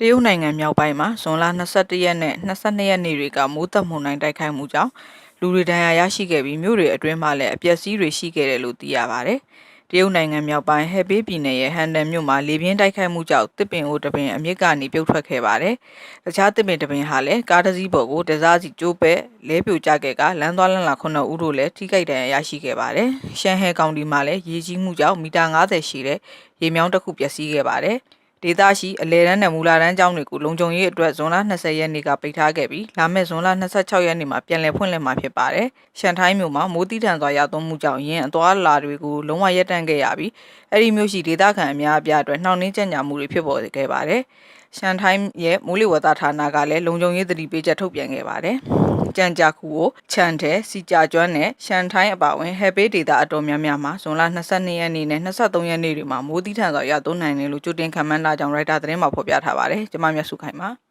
တရုတ်နိုင်ငံမြောက်ပိုင်းမှာဇွန်လ22ရက်နဲ့22ရက်နေ့တွေကမိုးသက်မုန်တိုင်းတိုက်ခိုက်မှုကြောင့်လူတွေဒဏ်ရာရရှိခဲ့ပြီးမြို့တွေအတွင်းမှာလည်းအပျက်စီးတွေရှိခဲ့တယ်လို့သိရပါတယ်။တရုတ်နိုင်ငံမြောက်ပိုင်းဟဲဘေးပြည်နယ်ရဲ့ဟန်တန်မြို့မှာလေပြင်းတိုက်ခိုက်မှုကြောင့်တစ်ပင်အိုတပင်အမြင့်ကနေပြုတ်ထွက်ခဲ့ပါတယ်။တခြားတစ်ပင်တပင်ဟာလည်းကားတစ်စီးပေါ်ကိုတစားစီကျိုးပဲ့လဲပြိုကျခဲ့ကလမ်းသွားလမ်းလာခုနှစ်ဦးတို့လည်းထိခိုက်ဒဏ်ရာရရှိခဲ့ပါတယ်။ရှန်ဟဲကောင်တီမှာလည်းရေကြီးမှုကြောင့်မီတာ90ရှိတဲ့ရေမြောင်းတစ်ခုပျက်စီးခဲ့ပါတယ်။ ဒေသရှိအလဲတန်းနဲ့မူလာတန်းကျောင်းတွေကိုလုံခြုံရေးအတွက်ဇွန်လ20ရက်နေ့ကပိတ်ထားခဲ့ပြီးလာမယ့်ဇွန်လ26ရက်နေ့မှာပြန်လည်ဖွင့်လှစ်မှာဖြစ်ပါတယ်။ရှန်ထိုင်းမြို့မှာမိုးတိထန်စွာရောက်သွန်းမှုကြောင့်ယင်းအသွားလာတွေကိုလုံးဝရပ်တန့်ခဲ့ရပြီးအဲ့ဒီမြို့ရှိဒေသခံအများအပြားအတွက်နှောင့်နှေးကြံ့ကြာမှုတွေဖြစ်ပေါ်ခဲ့ပါတယ်။ရှန်ထိုင်းရဲ့မိုးလေဝသဌာနကလည်းလုံခြုံရေးသတိပေးချက်ထုတ်ပြန်ခဲ့ပါတယ်။ကြံကြာခုကိုချန်တဲစီကြာကျွမ်းနဲ့ရှန်ထိုင်းအပါအဝင်ဟဲဘေးဒေတာအတော်များများမှာဇွန်လ22ရက်နေ့နဲ့23ရက်နေ့တွေမှာမိုးတိထန်စွာရောက်သွန်းနိုင်တယ်လို့ကြိုတင်ခန့်မှန်းတာကြောင့်ရိုက်တာသတင်းမှာဖော်ပြထားပါတယ်။ကျွန်မမြတ်စုခိုင်ပါ။